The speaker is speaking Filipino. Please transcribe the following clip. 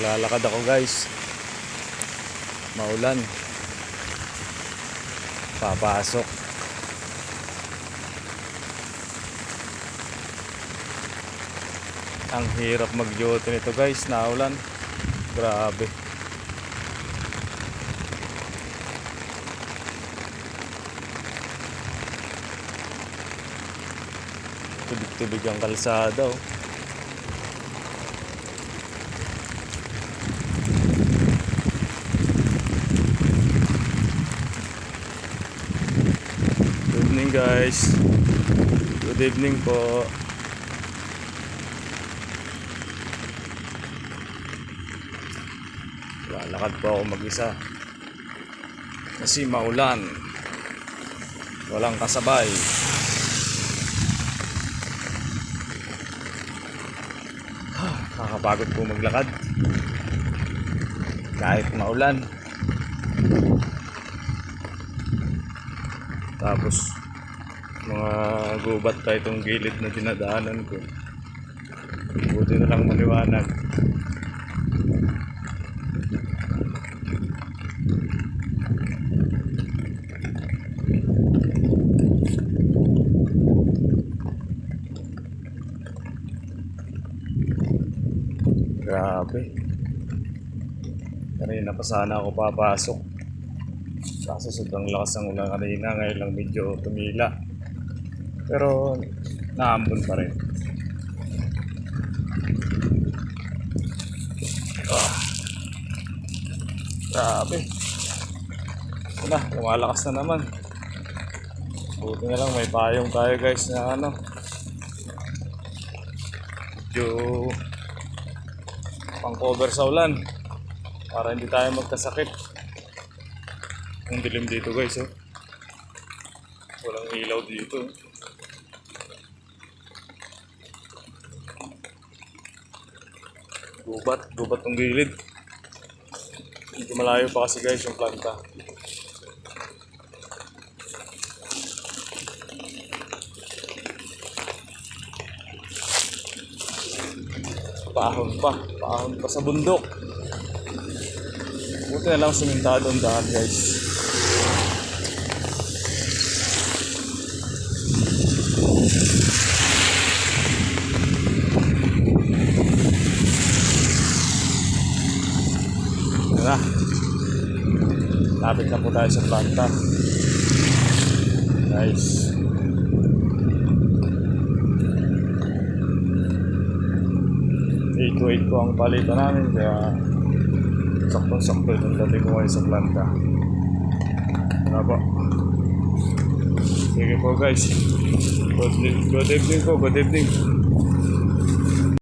Naglalakad ako guys. Maulan. Papasok. Ang hirap mag-duty nito guys, naulan. Grabe. Tubig-tubig ang kalsada oh. Guys. Good evening po. Lalakad po ako mag-isa. Kasi maulan. Walang kasabay. Nakakapagod po maglakad. Kahit maulan. Tapos, mga gubat pa itong gilid na dinadaanan ko. Buti na lang maliwanag. Grabe. Kanina pa sana ako papasok. Kaso sobrang lakas ng ulan kanina, ngayon lang medyo tumila. Pero naambon pa rin. Ah. Grabe. Ito na, lumalakas na naman. Buti na lang may payong tayo guys na ano. Medyo pang cover sa ulan para hindi tayo magkasakit. Ang dilim dito guys oh. Walang ilaw dito. Gubat, gubat ng gilid. Hindi malayo pa kasi guys yung planta. Paahon pa, paahon pa sa bundok. Buti na lang simintado ang daan guys. Yan na. Lapit na po tayo sa planta. Guys. Eight to eight po ang palitan namin kaya sakto-sakto itong dating ko ngayon sa planta. Ano po? Sige po guys. Good, good evening po, good evening.